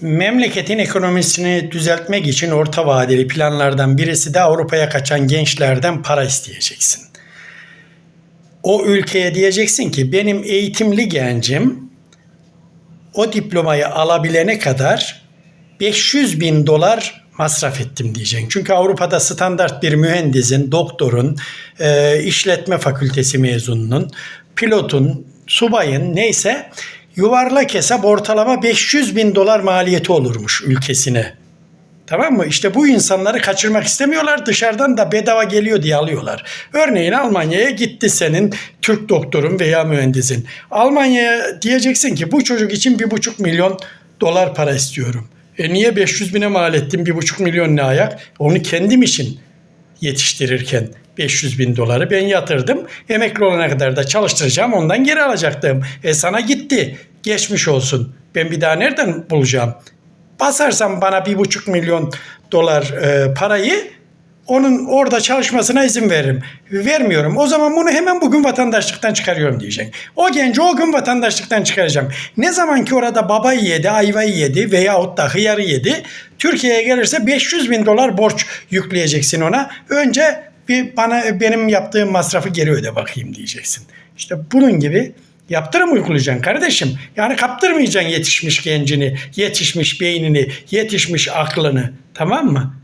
Memleketin ekonomisini düzeltmek için orta vadeli planlardan birisi de Avrupa'ya kaçan gençlerden para isteyeceksin. O ülkeye diyeceksin ki benim eğitimli gencim o diplomayı alabilene kadar 500 bin dolar masraf ettim diyeceksin. Çünkü Avrupa'da standart bir mühendisin, doktorun, e, işletme fakültesi mezununun, pilotun, subayın neyse yuvarlak hesap ortalama 500 bin dolar maliyeti olurmuş ülkesine. Tamam mı? İşte bu insanları kaçırmak istemiyorlar. Dışarıdan da bedava geliyor diye alıyorlar. Örneğin Almanya'ya gitti senin Türk doktorun veya mühendisin. Almanya'ya diyeceksin ki bu çocuk için bir buçuk milyon dolar para istiyorum. E niye 500 bine mal ettim bir buçuk milyon ne ayak? Onu kendim için yetiştirirken 500 bin doları ben yatırdım. Emekli olana kadar da çalıştıracağım ondan geri alacaktım. E sana gitti. Geçmiş olsun. Ben bir daha nereden bulacağım? Basarsam bana bir buçuk milyon dolar e, parayı onun orada çalışmasına izin veririm. Vermiyorum. O zaman bunu hemen bugün vatandaşlıktan çıkarıyorum diyecek. O genci o gün vatandaşlıktan çıkaracağım. Ne zaman ki orada babayı yedi, ayvayı yedi veyahut da hıyarı yedi. Türkiye'ye gelirse 500 bin dolar borç yükleyeceksin ona. Önce bir bana benim yaptığım masrafı geri öde bakayım diyeceksin. İşte bunun gibi Yaptırım uygulayacaksın kardeşim. Yani kaptırmayacaksın yetişmiş gencini, yetişmiş beynini, yetişmiş aklını. Tamam mı?